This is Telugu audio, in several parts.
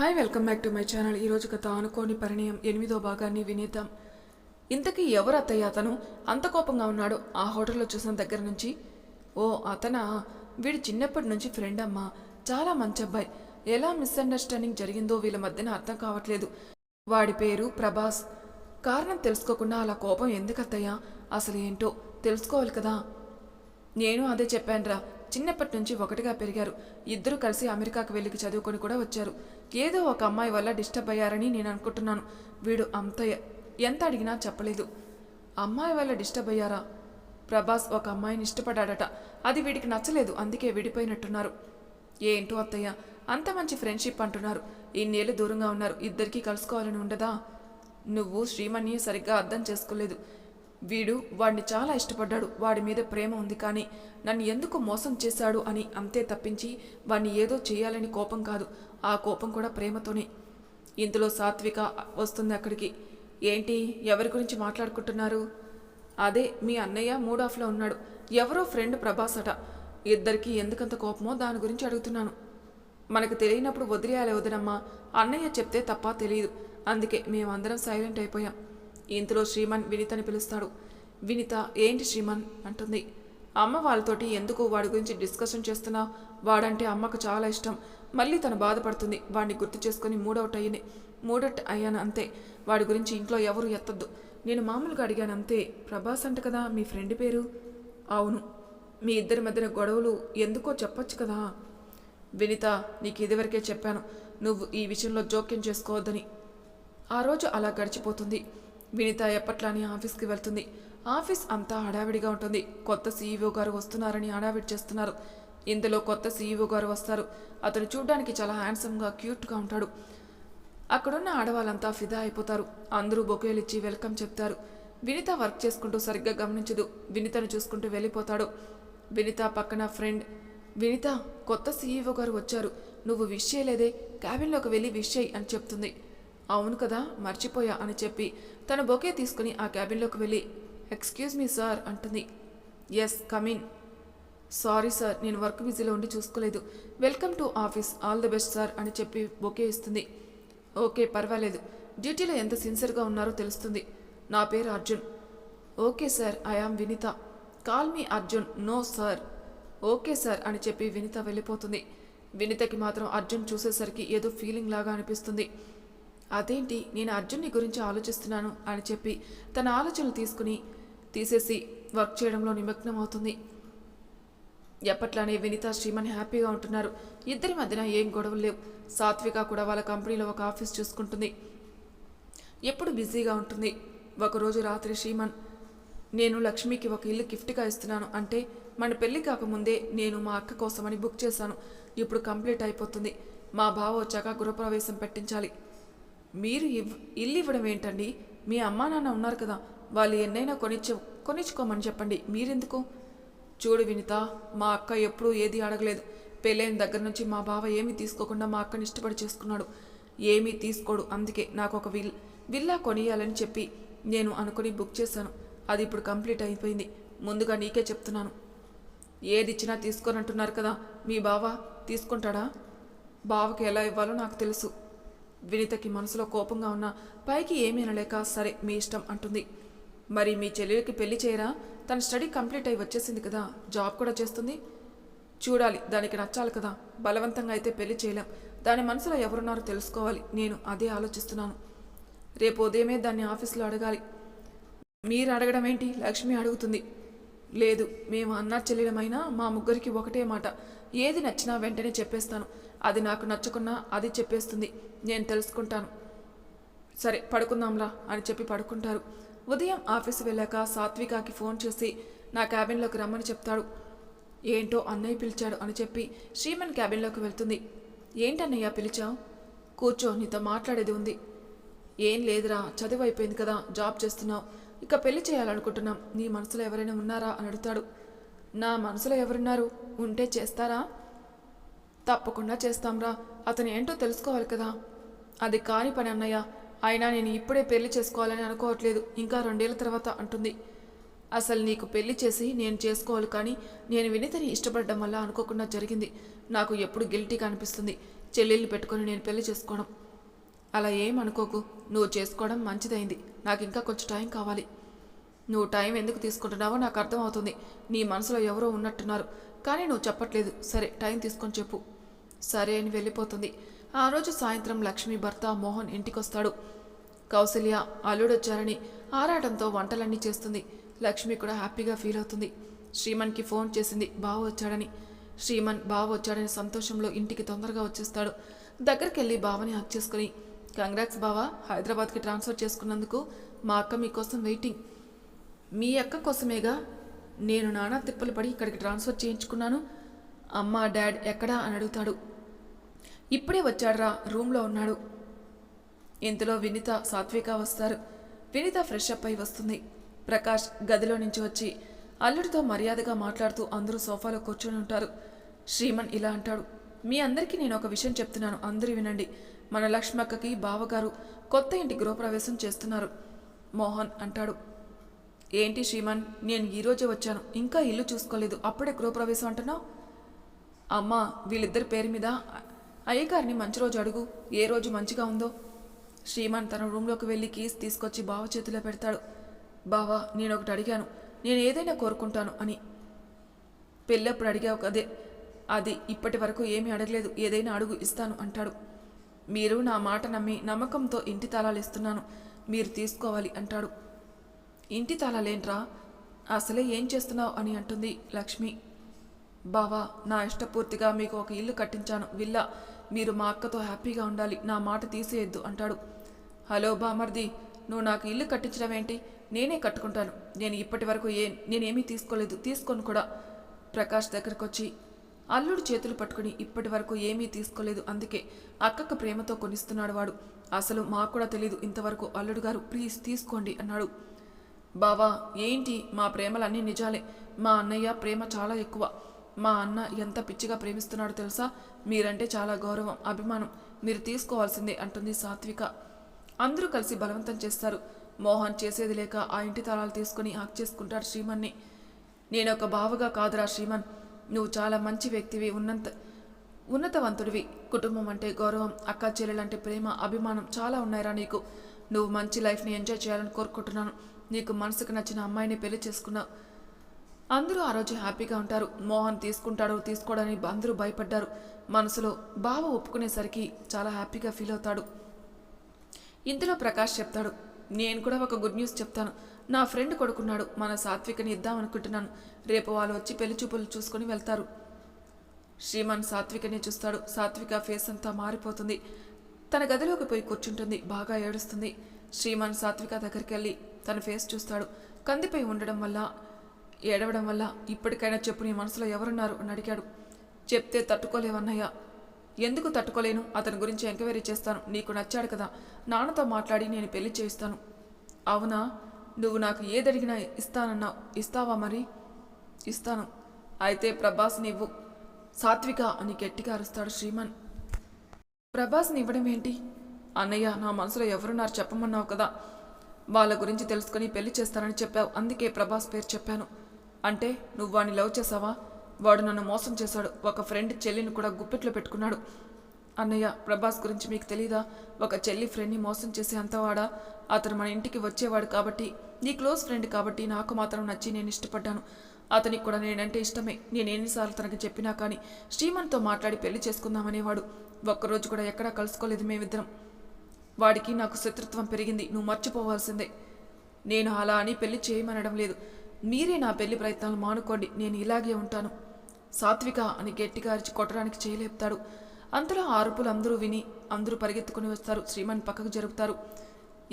Hi welcome back to my channel ఈరోజు గత అనుకోని పరిణయం. ఎనిమిదో భాగాన్ని వినేద్దాం. ఇంతకీ ఎవరు అత్తయ్య అతను? అంత కోపంగా ఉన్నాడు. ఆ హోటల్లో చూసిన దగ్గర నుంచి ఓ అతనా? వీడు చిన్నప్పటి నుంచి ఫ్రెండ్ అమ్మా. చాలా మంచి అబ్బాయి. ఎలా మిస్అండర్స్టాండింగ్ జరిగిందో వీళ్ళ మధ్యన అర్థం కావట్లేదు. వాడి పేరు ప్రభాస్. కారణం తెలుసుకోకుండా అలా కోపం ఎందుకు అత్తయ్య అసలు ఏంటో తెలుసుకోవాలి కదా. నేను అదే చెప్పానురా. చిన్నప్పటి నుంచి ఒకటిగా పెరిగారు. ఇద్దరు కలిసి అమెరికాకు వెళ్ళి చదువుకొని కూడా వచ్చారు. ఏదో ఒక అమ్మాయి వల్ల డిస్టర్బ్ అయ్యారని నేను అనుకుంటున్నాను. వీడు అంత ఎంత అడిగినా చెప్పలేదు. అమ్మాయి వల్ల డిస్టర్బ్ అయ్యారా? ప్రభాస్ ఒక అమ్మాయిని ఇష్టపడ్డాడట. అది వీడికి నచ్చలేదు. అందుకే విడిపోయినట్టున్నారు. ఏంటో అత్తయ్య అంత మంచి ఫ్రెండ్షిప్ అంటున్నారు. ఇన్నేళ్ళు దూరంగా ఉన్నారు. ఇద్దరికీ కలుసుకోవాలని ఉండదా? నువ్వు శ్రీమణి సరిగ్గా అర్థం చేసుకోలేదు. వీడు వాడిని చాలా ఇష్టపడ్డాడు వాడి మీద ప్రేమ ఉంది కానీ నన్ను ఎందుకు మోసం చేశాడు అని అంతే తప్పించి వాడిని ఏదో చేయాలని కోపం కాదు. ఆ కోపం కూడా ప్రేమతోనే. ఇందులో సాత్విక వస్తుంది అక్కడికి. ఏంటి? ఎవరి గురించి మాట్లాడుకుంటున్నారు? అదే మీ అన్నయ్య మూడ్ ఆఫ్లో ఉన్నాడు. ఎవరో ఫ్రెండ్ ప్రభాస్ అట. ఇద్దరికి ఎందుకంత కోపమో దాని గురించి అడుగుతున్నాను. మనకు తెలియనప్పుడు వదిలేయాలి వదినమ్మా. అన్నయ్య చెప్తే తప్ప తెలియదు. అందుకే మేమందరం సైలెంట్ అయిపోయాం. ఇంతలో శ్రీమన్ వినితని పిలుస్తాడు. వినిత ఏంటి శ్రీమన్? అంటుంది. అమ్మ వాళ్ళతోటి ఎందుకు వాడి గురించి డిస్కషన్ చేస్తున్నా? వాడంటే అమ్మకు చాలా ఇష్టం. మళ్ళీ తను బాధపడుతుంది. వాడిని గుర్తు చేసుకొని మూడౌట్ అయ్యింది. మూడట్ అయ్యాను అంతే. వాడి గురించి ఇంట్లో ఎవరు ఎత్తద్దు. నేను మామూలుగా అడిగాను అంతే. ప్రభాస్ అంట కదా మీ ఫ్రెండ్ పేరు? అవును. మీ ఇద్దరి మధ్యన గొడవలు ఎందుకో చెప్పొచ్చు కదా? వినిత నీకు ఇదివరకే చెప్పాను. నువ్వు ఈ విషయంలో జోక్యం చేసుకోవద్దని. ఆ రోజు అలా గడిచిపోతుంది. వినిత ఎప్పట్లానే ఆఫీస్కి వెళ్తుంది. ఆఫీస్ అంతా హడావిడిగా ఉంటుంది. కొత్త సీఈఓ గారు వస్తున్నారని హడావిడి చేస్తున్నారు. ఇందులో కొత్త సీఈఓ గారు వస్తారు. అతను చూడ్డానికి చాలా హ్యాండ్సమ్గా క్యూట్గా ఉంటాడు. అక్కడున్న ఆడవాళ్ళంతా ఫిదా అయిపోతారు. అందరూ బొకేలు ఇచ్చి వెల్కమ్ చెప్తారు. వినిత వర్క్ చేసుకుంటూ సరిగ్గా గమనించదు. వినితను చూసుకుంటూ వెళ్ళిపోతాడు. వినిత పక్కన ఫ్రెండ్ వినిత కొత్త సీఈఓ గారు వచ్చారు. నువ్వు విష్ చేయలేదే? క్యాబిన్లోకి వెళ్ళి విష్ చేయి అని చెప్తుంది. అవును కదా మర్చిపోయా అని చెప్పి తన బొకే తీసుకుని ఆ క్యాబిన్లోకి వెళ్ళి ఎక్స్క్యూజ్ మీ సార్ అంటుంది. Yes come in sorry sir నేను వర్క్ బిజీలో ఉండి చూసుకోలేదు. Welcome to office all the best sir అని చెప్పి బొకే ఇస్తుంది. ఓకే పర్వాలేదు. డ్యూటీలో ఎంత సిన్సియర్గా ఉన్నారో తెలుస్తుంది. నా పేరు Arjun. Okay sir I am Vinitha. Call me Arjun. No sir. Okay sir అని చెప్పి వినిత వెళ్ళిపోతుంది. వినితకి మాత్రం అర్జున్ చూసేసరికి ఏదో ఫీలింగ్ లాగా అనిపిస్తుంది. అదేంటి నేను అర్జున్ని గురించి ఆలోచిస్తున్నాను అని చెప్పి తన ఆలోచనలు తీసుకుని తీసేసి వర్క్ చేయడంలో నిమగ్నం అవుతుంది ఎప్పట్లానే వినిత శ్రీమణి హ్యాపీగా ఉంటున్నారు. ఇద్దరి మధ్యన ఏం గొడవలు లేవు. సాత్విక కూడా వాళ్ళ కంపెనీలో ఒక ఆఫీస్ చూసుకుంటుంది. ఎప్పుడు బిజీగా ఉంటుంది. ఒకరోజు రాత్రి శ్రీమన్ నేను లక్ష్మికి ఒక ఇల్లు గిఫ్ట్గా ఇస్తున్నాను అంటే మన పెళ్ళి కాకముందే నేను మా అక్క కోసమని బుక్ చేశాను. ఇప్పుడు కంప్లీట్ అయిపోతుంది. మా బావ వచ్చాక గృహప్రవేశం పెట్టించాలి. మీరు ఇవ్ ఇల్లు ఇవ్వడం ఏంటండి? మీ అమ్మా నాన్న ఉన్నారు కదా వాళ్ళు ఎన్నైనా కొనిచ్చు కొనిచ్చుకోమని చెప్పండి. మీరెందుకు? చూడు వినిత మా అక్క ఎప్పుడూ ఏది అడగలేదు. పెళ్ళైన దగ్గర నుంచి మా బావ ఏమీ తీసుకోకుండా మా అక్కని ఇష్టపడి చేసుకున్నాడు. ఏమీ తీసుకోడు అందుకే నాకు ఒక విల్ విల్లా కొనియాలని చెప్పి నేను అనుకుని బుక్ చేశాను. అది ఇప్పుడు కంప్లీట్ అయిపోయింది. ముందుగా నీకే చెప్తున్నాను. ఏది ఇచ్చినా తీసుకోనంటున్నారు కదా మీ బావ తీసుకుంటాడా? బావకి ఎలా ఇవ్వాలో నాకు తెలుసు. వినితకి మనసులో కోపంగా ఉన్న పైకి ఏమీ అనలేక సరే మీ ఇష్టం అంటుంది. మరి మీ చెల్లెలికి పెళ్ళి చేయరా? తన స్టడీ కంప్లీట్ అయి వచ్చేసింది కదా జాబ్ కూడా చేస్తుంది. చూడాలి దానికి నచ్చాలి కదా. బలవంతంగా అయితే పెళ్ళి చేయలేం. దాని మనసులో ఎవరున్నారో తెలుసుకోవాలి. నేను అదే ఆలోచిస్తున్నాను. రేపు ఉదయమే దాన్ని ఆఫీస్లో అడగాలి. మీరు అడగడం ఏంటి? లక్ష్మి అడుగుతుంది. లేదు మేము అన్నా చెల్లెలమైనా మా ముగ్గురికి ఒకటే మాట. ఏది నచ్చినా వెంటనే చెప్పేస్తాను. అది నాకు నచ్చకున్నా అది చెప్పేస్తుంది. నేను తెలుసుకుంటాను. సరే పడుకుందాంలా అని చెప్పి పడుకుంటారు. ఉదయం ఆఫీసు వెళ్ళాక సాత్వికాకి ఫోన్ చేసి నా క్యాబిన్లోకి రమ్మని చెప్తాడు. ఏంటో అన్నయ్య పిలిచాడు అని చెప్పి శ్రీమన్ క్యాబిన్లోకి వెళ్తుంది. ఏంటన్నయ్య పిలిచావు? కూర్చో నీతో మాట్లాడేది ఉంది. ఏం లేదురా చదువు అయిపోయింది కదా జాబ్ చేస్తున్నావు. ఇక పెళ్ళి చేయాలనుకుంటున్నాం. నీ మనసులో ఎవరైనా ఉన్నారా అని అడుగుతాడు. నా మనసులో ఎవరున్నారు? ఉంటే చేస్తారా? తప్పకుండా చేస్తాంరా. అతను ఏంటో తెలుసుకోవాలి కదా. అది కాని పని అన్నయ్య. అయినా నేను ఇప్పుడే పెళ్ళి చేసుకోవాలని అనుకోవట్లేదు. ఇంకా రెండేళ్ళ తర్వాత అంటుంది. అసలు నీకు పెళ్ళి చేసి నేను చేసుకోవాలి కానీ నేను వినితని ఇష్టపడడం వల్ల అనుకోకుండా జరిగింది. నాకు ఎప్పుడు గిల్టీగా అనిపిస్తుంది. చెల్లెళ్ళు పెట్టుకొని నేను పెళ్ళి చేసుకోవడం. అలా ఏం అనుకోకు. నువ్వు చేసుకోవడం మంచిదైంది. నాకు ఇంకా కొంచెం టైం కావాలి. నువ్వు టైం ఎందుకు తీసుకుంటున్నావో నాకు అర్థమవుతుంది. నీ మనసులో ఎవరో ఉన్నట్టున్నారు. కానీ నువ్వు చెప్పట్లేదు. సరే టైం తీసుకొని చెప్పు. సరే అని వెళ్ళిపోతుంది. ఆ రోజు సాయంత్రం లక్ష్మి భర్త మోహన్ ఇంటికొస్తాడు. కౌసల్య అల్లుడొచ్చారని ఆరాటంతో వంటలన్నీ చేస్తుంది. లక్ష్మి కూడా హ్యాపీగా ఫీల్ అవుతుంది. శ్రీమన్కి ఫోన్ చేసింది బావ వచ్చాడని. శ్రీమన్ బావ వచ్చాడని సంతోషంలో ఇంటికి తొందరగా వచ్చేస్తాడు. దగ్గరికి వెళ్ళి బావని హక్ చేసుకుని కంగ్రాట్స్ బావ హైదరాబాద్కి ట్రాన్స్ఫర్ చేసుకున్నందుకు మా అక్క మీకోసం వెయిటింగ్. మీ అక్క కోసమేగా? నేను నానా తిప్పలు పడి ఇక్కడికి ట్రాన్స్ఫర్ చేయించుకున్నాను. అమ్మ డాడ్ ఎక్కడా అని అడుగుతాడు. ఇప్పుడే వచ్చాడురా రూమ్లో ఉన్నాడు. ఇంతలో వినిత సాత్విక వస్తారు. వినిత ఫ్రెష్ అప్ అయి వస్తుంది. ప్రకాష్ గదిలో నుంచి వచ్చి అల్లుడితో మర్యాదగా మాట్లాడుతూ అందరూ సోఫాలో కూర్చొని ఉంటారు. శ్రీమన్ ఇలా అంటాడు. మీ అందరికీ నేను ఒక విషయం చెప్తున్నాను. అందరూ వినండి. మన లక్ష్మక్కకి బావగారు కొత్త ఇంటి గృహప్రవేశం చేస్తున్నారు. మోహన్ అంటాడు. ఏంటి శ్రీమన్? నేను ఈరోజే వచ్చాను. ఇంకా ఇల్లు చూసుకోలేదు. అప్పుడే గృహప్రవేశం అంటున్నావు? అమ్మా వీళ్ళిద్దరి పేరు మీద అయ్యగారిని మంచి రోజు అడుగు. ఏ రోజు మంచిగా ఉందో? శ్రీమాన్ తన రూమ్లోకి వెళ్ళి కీస్ తీసుకొచ్చి బావ చేతిలో పెడతాడు. బావా నేను ఒకటి అడిగాను. నేను ఏదైనా కోరుకుంటాను అని. పెళ్ళప్పుడు అడిగావు కదే. అది ఇప్పటి వరకు ఏమీ అడగలేదు. ఏదైనా అడుగు ఇస్తాను అంటాడు. మీరు నా మాట నమ్మి నమ్మకంతో ఇంటి తాళాలు ఇస్తున్నాను. మీరు తీసుకోవాలి అంటాడు. ఇంటి తాళాలేంట్రా అసలే ఏం చేస్తున్నావు అని అంటుంది లక్ష్మి. బావా నా ఇష్టపూర్తిగా మీకు ఒక ఇల్లు కట్టించాను. విల్లా మీరు మా అక్కతో హ్యాపీగా ఉండాలి. నా మాట తీసేయొద్దు అంటాడు. హలో బామర్ది నువ్వు నాకు ఇల్లు కట్టించడం ఏంటి? నేనే కట్టుకుంటాను. నేను ఇప్పటి వరకు ఏ నేనేమీ తీసుకోలేదు. తీసుకొని కూడా. ప్రకాష్ దగ్గరకు వచ్చి అల్లుడు చేతులు పట్టుకుని ఇప్పటి వరకు ఏమీ తీసుకోలేదు అందుకే అక్కకు ప్రేమతో కొనిస్తున్నాడు వాడు. అసలు మాకు కూడా తెలీదు ఇంతవరకు అల్లుడు గారు ప్లీజ్ తీసుకోండి అన్నాడు. బావా ఏంటి? మా ప్రేమలన్నీ నిజాలే. మా అన్నయ్య ప్రేమ చాలా ఎక్కువ. మా అన్న ఎంత పిచ్చిగా ప్రేమిస్తున్నాడో తెలుసా? మీరంటే చాలా గౌరవం అభిమానం. మీరు తీసుకోవాల్సిందే అంటుంది సాత్విక. అందరూ కలిసి బలవంతం చేస్తారు. మోహన్ చేసేది లేక ఆ ఇంటి తలాలు తీసుకుని హక్ చేసుకుంటాడు శ్రీమన్ని. నేను ఒక బావగా కాదురా శ్రీమన్. నువ్వు చాలా మంచి వ్యక్తివి ఉన్నంత ఉన్నతవంతుడివి. కుటుంబం అంటే గౌరవం అక్క చెల్లెలంటే ప్రేమ అభిమానం చాలా ఉన్నాయిరా నీకు. నువ్వు మంచి లైఫ్ని ఎంజాయ్ చేయాలని కోరుకుంటున్నాను. నీకు మనసుకు నచ్చిన అమ్మాయిని పెళ్ళి చేసుకున్నావు అందరూ ఆ రోజు హ్యాపీగా ఉంటారు. మోహన్ తీసుకుంటాడు తీసుకోవడని అందరూ భయపడ్డారు. మనసులో బావ ఒప్పుకునేసరికి చాలా హ్యాపీగా ఫీల్ అవుతాడు. ఇంతలో ప్రకాష్ చెప్తాడు నేను కూడా ఒక గుడ్ న్యూస్ చెప్తాను. నా ఫ్రెండ్ కొడుకున్నాడు. మన సాత్వికని ఇద్దాం అనుకుంటున్నాను. రేపు వాళ్ళు వచ్చి పెళ్ళి చూపులు చూసుకొని వెళ్తారు. శ్రీమాన్ సాత్వికని చూస్తాడు. సాత్విక ఫేస్ అంతా మారిపోతుంది. తన గదిలోకి పోయి కూర్చుంటుంది. బాగా ఏడుస్తుంది. శ్రీమాన్ సాత్విక దగ్గరికి వెళ్ళి తన ఫేస్ చూస్తాడు. కందిపై ఉండడం వల్ల ఏడవడం వల్ల ఇప్పటికైనా చెప్పు నీ మనసులో ఎవరున్నారు అని అడిగాడు. చెప్తే తట్టుకోలేవన్నయ్య ఎందుకు తట్టుకోలేను? అతని గురించి ఎంక్వైరీ చేస్తాను. నీకు నచ్చాడు కదా. నాన్నతో మాట్లాడి నేను పెళ్ళి చేయిస్తాను. అవునా? నువ్వు నాకు ఏదడిగినా ఇస్తానన్నావు. ఇస్తావా మరి? ఇస్తాను. అయితే ప్రభాస్ ఇవ్వు సాత్విక అని గట్టిగా అరుస్తాడు శ్రీమన్. ప్రభాస్ని ఇవ్వడం ఏంటి? అన్నయ్య నా మనసులో ఎవరున్నారు చెప్పమన్నావు కదా. వాళ్ళ గురించి తెలుసుకుని పెళ్ళి చేస్తానని చెప్పావు. అందుకే ప్రభాస్ పేరు చెప్పాను. అంటే నువ్వు వాడిని లవ్ చేసావా వాడు నన్ను మోసం చేశాడు. ఒక ఫ్రెండ్ చెల్లిని కూడా గుప్పెట్లో పెట్టుకున్నాడు. అన్నయ్య ప్రభాస్ గురించి మీకు తెలీదా? ఒక చెల్లి ఫ్రెండ్ని మోసం చేసే అంతవాడా? అతను మన ఇంటికి వచ్చేవాడు కాబట్టి నీ క్లోజ్ ఫ్రెండ్ కాబట్టి నాకు మాత్రం నచ్చి నేను ఇష్టపడ్డాను. అతనికి కూడా నేనంటే ఇష్టమే. నేను ఎన్నిసార్లు తనకి చెప్పినా కానీ శ్రీమన్తో మాట్లాడి పెళ్ళి చేసుకుందామనేవాడు. ఒక్కరోజు కూడా ఎక్కడా కలుసుకోలేదు మేమిద్దరం. వాడికి నాకు శత్రుత్వం పెరిగింది. నువ్వు మర్చిపోవాల్సిందే. నేను అలా అని పెళ్ళి చేయమనడం లేదు. మీరే నా పెళ్ళి ప్రయత్నాలు మానుకోండి. నేను ఇలాగే ఉంటాను. సాత్విక అని గట్టిగా అరిచి కొట్టడానికి చేయలేపుతాడు. అంతలో ఆరుపులు అరుపులు అందరూ విని అందరూ పరిగెత్తుకుని వస్తారు. శ్రీమాన్ పక్కకు జరుపుతారు.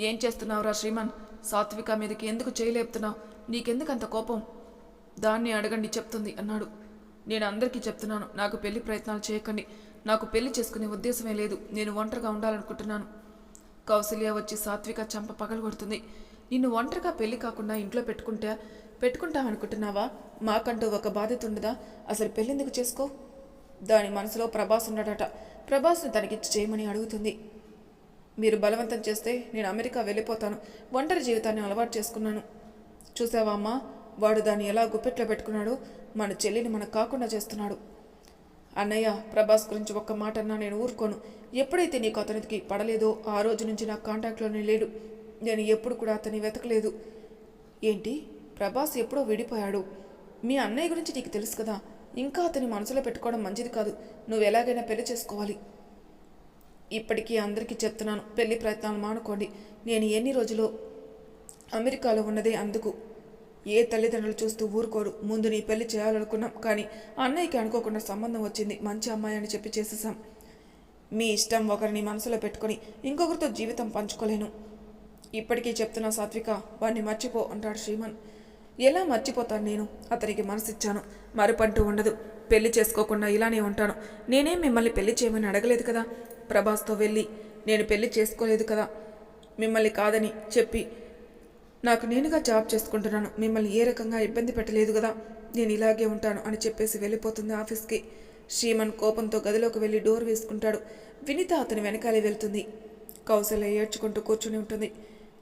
ఏం చేస్తున్నావురా శ్రీమాన్? సాత్విక మీదకి ఎందుకు చేయలేపుతున్నావు? నీకెందుకు అంత కోపం? దాన్ని అడగండి చెప్తుంది అన్నాడు. నేను అందరికీ చెప్తున్నాను. నాకు పెళ్ళి ప్రయత్నాలు చేయకండి. నాకు పెళ్ళి చేసుకునే ఉద్దేశమే లేదు. నేను ఒంటరిగా ఉండాలనుకుంటున్నాను. కౌసల్య వచ్చి సాత్విక చంప పగలగొడుతుంది నిన్ను ఒంటరిగా పెళ్ళి కాకుండా ఇంట్లో పెట్టుకుంటే పెట్టుకుంటామనుకుంటున్నావా మాకంటూ ఒక బాధ్యత ఉండదా? అసలు పెళ్ళెందుకు చేసుకో? దాని మనసులో ప్రభాస్ ఉన్నాడట. ప్రభాస్ని తనకిచ్చి చేయమని అడుగుతుంది. మీరు బలవంతం చేస్తే నేను అమెరికా వెళ్ళిపోతాను. ఒంటరి జీవితాన్ని అలవాటు చేసుకున్నాను. చూసావా అమ్మా? వాడు దాన్ని ఎలా గుప్పెట్లో పెట్టుకున్నాడో మన చెల్లిని మనకు కాకుండా చేస్తున్నాడు. అన్నయ్య ప్రభాస్ గురించి ఒక్క మాట అన్నా నేను ఊరుకోను. ఎప్పుడైతే నీకు అతనికి పడలేదో ఆ రోజు నుంచి నా కాంటాక్ట్లోనే లేడు. నేను ఎప్పుడు కూడా అతన్ని వెతకలేదు. ఏంటి? ప్రభాస్ ఎప్పుడో విడిపోయాడు. మీ అన్నయ్య గురించి నీకు తెలుసు కదా. ఇంకా అతని మనసులో పెట్టుకోవడం మంచిది కాదు. నువ్వు ఎలాగైనా పెళ్ళి చేసుకోవాలి. ఇప్పటికీ అందరికీ చెప్తున్నాను. పెళ్ళి ప్రయత్నాలు మానుకోండి. నేను ఎన్ని రోజులు అమెరికాలో ఉన్నదే అందుకు. ఏ తల్లిదండ్రులు చూస్తూ ఊరుకోరు. ముందు నీ పెళ్ళి చేయాలనుకున్నాం కానీ అన్నయ్యకి అనుకోకుండా సంబంధం వచ్చింది. మంచి అమ్మాయి అని చెప్పి చేసేసాం మీ ఇష్టం ఒకరిని మనసులో పెట్టుకొని ఇంకొకరితో జీవితం పంచుకోలేను. ఇప్పటికీ చెప్తున్నా సాత్విక వాడిని మర్చిపో అంటాడు శ్రీమన్. ఎలా మర్చిపోతాను నేను? అతనికి మనసిచ్చాను. మరుపంటూ ఉండదు. పెళ్ళి చేసుకోకుండా ఇలానే ఉంటాను. నేనేం మిమ్మల్ని పెళ్ళి చేయమని అడగలేదు కదా? ప్రభాస్తో వెళ్ళి నేను పెళ్ళి చేసుకోలేదు కదా? మిమ్మల్ని కాదని చెప్పి నాకు నేనుగా జాబ్ చేసుకుంటున్నాను. మిమ్మల్ని ఏ రకంగా ఇబ్బంది పెట్టలేదు కదా. నేను ఇలాగే ఉంటాను అని చెప్పేసి వెళ్ళిపోతుంది ఆఫీస్కి. శ్రీమన్ కోపంతో గదిలోకి వెళ్ళి డోర్ వేసుకుంటాడు. వినిత అతని వెనకాలే వెళ్తుంది. కౌశల్య ఏడ్చుకుంటూ కూర్చుని ఉంటుంది.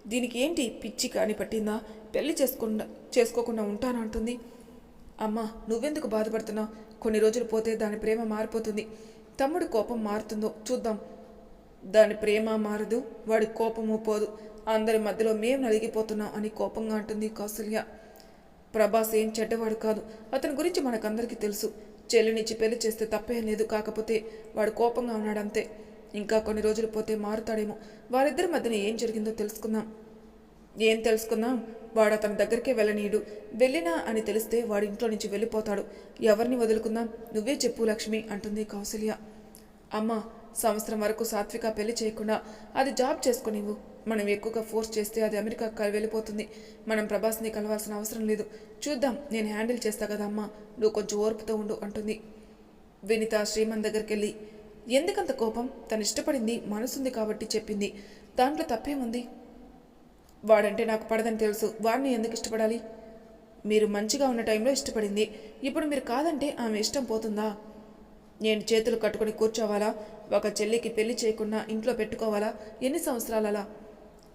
దీనికి ఏంటి పిచ్చి కాని పట్టిందా? పెళ్ళి చేసుకుండా చేసుకోకుండా ఉంటాను అంటుంది. అమ్మా నువ్వెందుకు బాధపడుతున్నావు? కొన్ని రోజులు పోతే దాని ప్రేమ మారిపోతుంది. తమ్ముడి కోపం మారుతుందో చూద్దాం. దాని ప్రేమ మారదు వాడి కోపము పోదు. అందరి మధ్యలో మేము నలిగిపోతున్నాం అని కోపంగా అంటుంది కౌసల్య. ప్రభాస్ ఏం చెడ్డవాడు కాదు. అతని గురించి మనకందరికీ తెలుసు. చెల్లినిచ్చి పెళ్ళి చేస్తే తప్పేం లేదు. కాకపోతే వాడు కోపంగా ఉన్నాడంతే. ఇంకా కొన్ని రోజులు పోతే మారుతాడేమో. వారిద్దరి మధ్యన ఏం జరిగిందో తెలుసుకుందాం. ఏం తెలుసుకుందాం? వాడు అతని దగ్గరికే వెళ్ళనీయుడు. వెళ్ళినా అని తెలిస్తే వాడి ఇంట్లో నుంచి వెళ్ళిపోతాడు. ఎవరిని వదులుకుందాం? నువ్వే చెప్పు లక్ష్మి అంటుంది కౌసల్య. అమ్మ సంవత్సరం వరకు సాత్విక పెళ్ళి చేయకుండా అది జాబ్ చేసుకునివ్వు మనం ఎక్కువగా ఫోర్స్ చేస్తే అది అమెరికా వెళ్ళిపోతుంది. మనం ప్రభాస్ని కలవాల్సిన అవసరం లేదు. చూద్దాం నేను హ్యాండిల్ చేస్తా కదా అమ్మా నువ్వు కొంచెం ఓర్పుతో ఉండు అంటుంది. వినిత శ్రీమన్ దగ్గరికి వెళ్ళి ఎందుకంత కోపం? తను ఇష్టపడింది మనసుంది కాబట్టి చెప్పింది. దాంట్లో తప్పేముంది? వాడంటే నాకు పడదని తెలుసు. వాడిని ఎందుకు ఇష్టపడాలి? మీరు మంచిగా ఉన్న టైంలో ఇష్టపడింది. ఇప్పుడు మీరు కాదంటే ఆమె ఇష్టం పోతుందా? నేను చేతులు కట్టుకొని కూర్చోవాలా? ఒక చెల్లికి పెళ్ళి చేయకుండా ఇంట్లో పెట్టుకోవాలా? ఎన్ని సంవత్సరాలలా?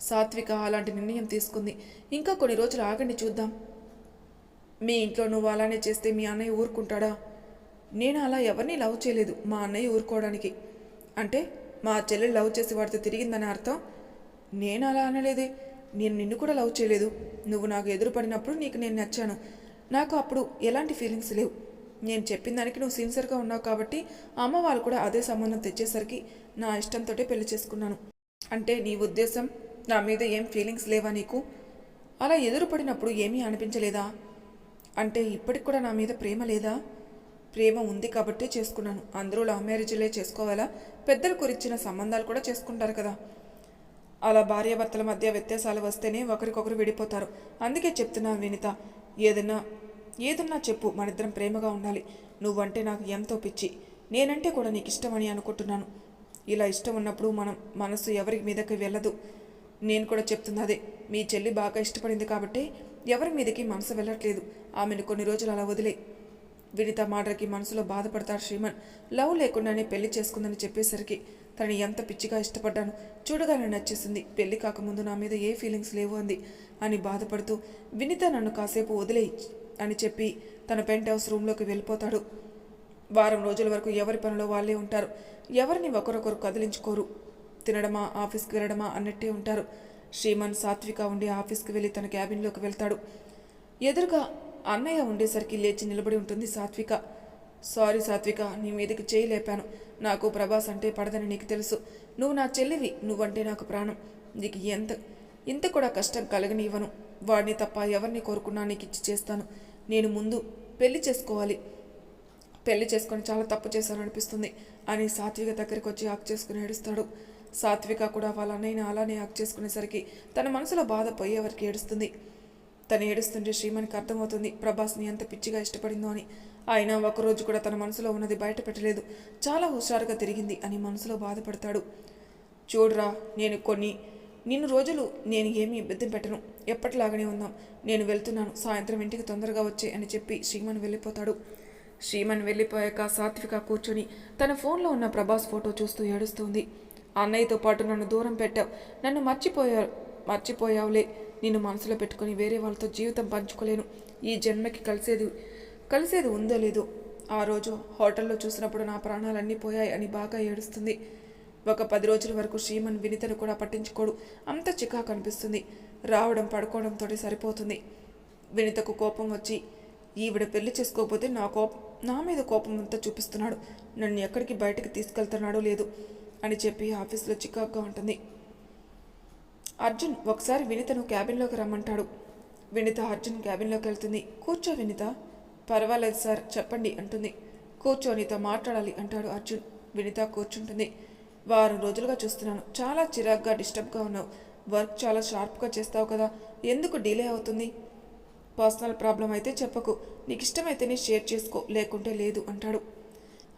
సాత్విక అలాంటి నిర్ణయం తీసుకుంది. ఇంకా కొన్ని రోజులు ఆగండి చూద్దాం. మీ ఇంట్లో నువ్వు అలానే చేస్తే మీ అన్నయ్య ఊరుకుంటాడా? నేను అలా ఎవరిని లవ్ చేయలేదు మా అన్నయ్య ఊరుకోవడానికి. అంటే మా చెల్లెలు లవ్ చేసి వాడితో తిరిగిందని అర్థం? నేను అలా అనలేదే. నేను నిన్ను కూడా లవ్ చేయలేదు. నువ్వు నాకు ఎదురుపడినప్పుడు నీకు నేను నచ్చాను. నాకు అప్పుడు ఎలాంటి ఫీలింగ్స్ లేవు. నేను చెప్పిన దానికి నువ్వు సిన్సియర్గా ఉన్నావు కాబట్టి అమ్మ వాళ్ళు కూడా అదే సంబంధం తెచ్చేసరికి నా ఇష్టంతో పెళ్ళి చేసుకున్నాను. అంటే నీ ఉద్దేశం నా మీద ఏం ఫీలింగ్స్ లేవా నీకు? అలా ఎదురుపడినప్పుడు ఏమీ అనిపించలేదా? అంటే ఇప్పటికి కూడా నా మీద ప్రేమ లేదా? ప్రేమ ఉంది కాబట్టే చేసుకున్నాను. అందరూ లవ్ మ్యారేజ్లే చేసుకోవాలా? పెద్దలు కురిచ్చిన సంబంధాలు కూడా చేసుకుంటారు కదా. అలా భార్యాభర్తల మధ్య వ్యత్యాసాలు వస్తేనే ఒకరికొకరు విడిపోతారు. అందుకే చెప్తున్నా వినిత ఏదైనా ఏదన్నా చెప్పు మనిద్దరం ప్రేమగా ఉండాలి. నువ్వంటే నాకు ఎంతో పిచ్చి. నేనంటే కూడా నీకు ఇష్టమని అనుకుంటున్నాను. ఇలా ఇష్టం ఉన్నప్పుడు మనం మనసు ఎవరి మీదకి వెళ్ళదు. నేను కూడా చెప్తున్నా అదే. మీ చెల్లి బాగా ఇష్టపడింది కాబట్టి ఎవరి మీదకి మనసు వెళ్ళట్లేదు. ఆమెను కొన్ని రోజులు అలా వదిలే. వినిత మాటలకి మనసులో బాధపడతాడు శ్రీమన్. లవ్ లేకుండానే పెళ్ళి చేసుకుందని చెప్పేసరికి తనని ఎంత పిచ్చిగా ఇష్టపడ్డాను చూడగానే నచ్చేసింది. పెళ్ళి కాకముందు నా మీద ఏ ఫీలింగ్స్ లేవు అంది అని బాధపడుతూ వినిత నన్ను కాసేపు వదిలేయి. అని చెప్పి తన పెంట్ హౌస్ రూమ్లోకి వెళ్ళిపోతాడు. వారం రోజుల వరకు ఎవరి పనిలో వాళ్ళే ఉంటారు. ఎవరిని ఒకరొకరు కదిలించుకోరు. తినడమా ఆఫీస్కి వెళ్ళడమా అన్నట్టే ఉంటారు. శ్రీమన్ సాత్విక ఉండి ఆఫీస్కి వెళ్ళి తన క్యాబిన్లోకి వెళ్తాడు. ఎదురుగా అన్నయ్య ఉండేసరికి లేచి నిలబడి ఉంటుంది సాత్విక. సారీ సాత్విక నీ మీదకి చేయలేపాను నాకు ప్రభాస్ అంటే పడదని నీకు తెలుసు. నువ్వు నా చెల్లివి నువ్వంటే నాకు ప్రాణం. నీకు ఎంత ఇంత కూడా కష్టం కలగనివ్వను. వాడిని తప్ప ఎవరిని కోరుకున్నా నీకు ఇచ్చి చేస్తాను. నేను ముందు పెళ్ళి చేసుకోవాలి. పెళ్ళి చేసుకొని చాలా తప్పు చేశాను అనిపిస్తుంది అని సాత్విక దగ్గరికి వచ్చి హక్ చేసుకుని ఏడుస్తాడు. సాత్విక కూడా వాళ్ళ అన్నయ్యని అలానే హక్ చేసుకునేసరికి తన మనసులో బాధ పోయే వరకు ఏడుస్తుంది? తను ఏడుస్తుంటే శ్రీమణికి అర్థమవుతుంది ప్రభాస్ని ఎంత పిచ్చిగా ఇష్టపడిందో అని. అయినా ఒకరోజు కూడా తన మనసులో ఉన్నది బయట పెట్టలేదు చాలా హుషారుగా తిరిగింది అని మనసులో బాధపడతాడు. చూడరా నేను కొన్ని నిన్ను రోజులు నేను ఏమీ ఇబ్బంది పెట్టను. ఎప్పటిలాగానే ఉందాం. నేను వెళ్తున్నాను. సాయంత్రం ఇంటికి తొందరగా వచ్చే అని చెప్పి శ్రీమన్ వెళ్ళిపోతాడు. శ్రీమన్ వెళ్ళిపోయాక సాత్విక కూర్చొని తన ఫోన్లో ఉన్న ప్రభాస్ ఫోటో చూస్తూ ఏడుస్తుంది. అన్నయ్యతో పాటు నన్ను దూరం పెట్టావు. నన్ను మర్చిపోయా మర్చిపోయావులే. నిన్ను మనసులో పెట్టుకొని వేరే వాళ్ళతో జీవితం పంచుకోలేను. ఈ జన్మకి కలిసేది కలిసేది ఉందో లేదో ఆ రోజు హోటల్లో చూసినప్పుడు నా ప్రాణాలన్నీ పోయాయి అని బాగా ఏడుస్తుంది. ఒక పది రోజుల వరకు శ్రీమన్ వినితను కూడా పట్టించుకోడు. అంత చికా కనిపిస్తుంది రావడం పడుకోవడంతో సరిపోతుంది. వినితకు కోపం వచ్చి ఈవిడ పెళ్ళి చేసుకోకపోతే నా కోపం నా మీద కోపం అంతా చూపిస్తున్నాడు. నన్ను ఎక్కడికి బయటకు తీసుకెళ్తున్నాడో లేదు అని చెప్పి ఆఫీస్లో చికాగ్గా ఉంటుంది. అర్జున్ ఒకసారి వినితను క్యాబిన్లోకి రమ్మంటాడు. వినిత అర్జున్ క్యాబిన్లోకి వెళ్తుంది. కూర్చో వినిత. పర్వాలేదు సార్ చెప్పండి అంటుంది. కూర్చో నీతో మాట్లాడాలి అంటాడు అర్జున్. వినిత కూర్చుంటుంది. వారం రోజులుగా చూస్తున్నాను. చాలా చిరాగ్గా డిస్టర్బ్గా ఉన్నావు. వర్క్ చాలా షార్ప్గా చేస్తావు కదా. ఎందుకు డిలే అవుతుంది? పర్సనల్ ప్రాబ్లం అయితే చెప్పకు. నీకు ఇష్టమైతేనే షేర్ చేసుకో లేకుంటే లేదు అంటాడు.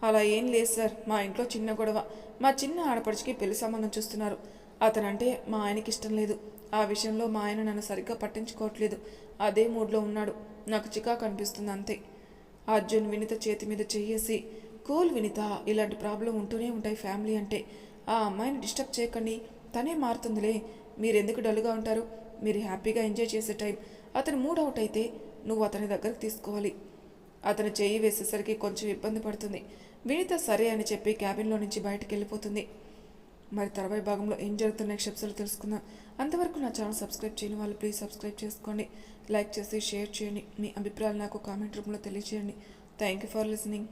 అలా ఏం లేదు సార్. మా ఇంట్లో చిన్న గొడవ. మా చిన్న ఆడపడిచికి పెళ్ళి సంబంధం చూస్తున్నారు. అతనంటే మా ఆయనకి ఇష్టం లేదు. ఆ విషయంలో మా ఆయన నన్ను సరిగ్గా పట్టించుకోవట్లేదు. అదే మూడ్లో ఉన్నాడు. నాకు చికాకు అనిపిస్తుంది అంతే. అర్జున్ వినిత చేతి మీద చెయ్యేసి కూల్ వినిత ఇలాంటి ప్రాబ్లం ఉంటూనే ఉంటాయి ఫ్యామిలీ అంటే. ఆ అమ్మాయిని డిస్టర్బ్ చేయకండి తనే మారుతుందిలే. మీరు ఎందుకు డల్గా ఉంటారు? మీరు హ్యాపీగా ఎంజాయ్ చేసే టైం. అతను మూడ్ అవుట్ అయితే నువ్వు అతని దగ్గరకు తీసుకోవాలి. అతను చెయ్యి వేసేసరికి కొంచెం ఇబ్బంది పడుతుంది. వినిత సరే అని చెప్పి క్యాబిన్లో నుంచి బయటకు వెళ్ళిపోతుంది మరి తర్వాయి భాగంలో ఏం జరుగుతున్న క్షప్సలు తెలుసుకుందాం. అంతవరకు నా ఛానల్ సబ్స్క్రైబ్ చేయని వాళ్ళు ప్లీజ్ సబ్స్క్రైబ్ చేసుకోండి. లైక్ చేసి షేర్ చేయండి. మీ అభిప్రాయాలు నాకు కామెంట్ రూపంలో తెలియజేయండి థ్యాంక్ యూ ఫర్ లిసనింగ్.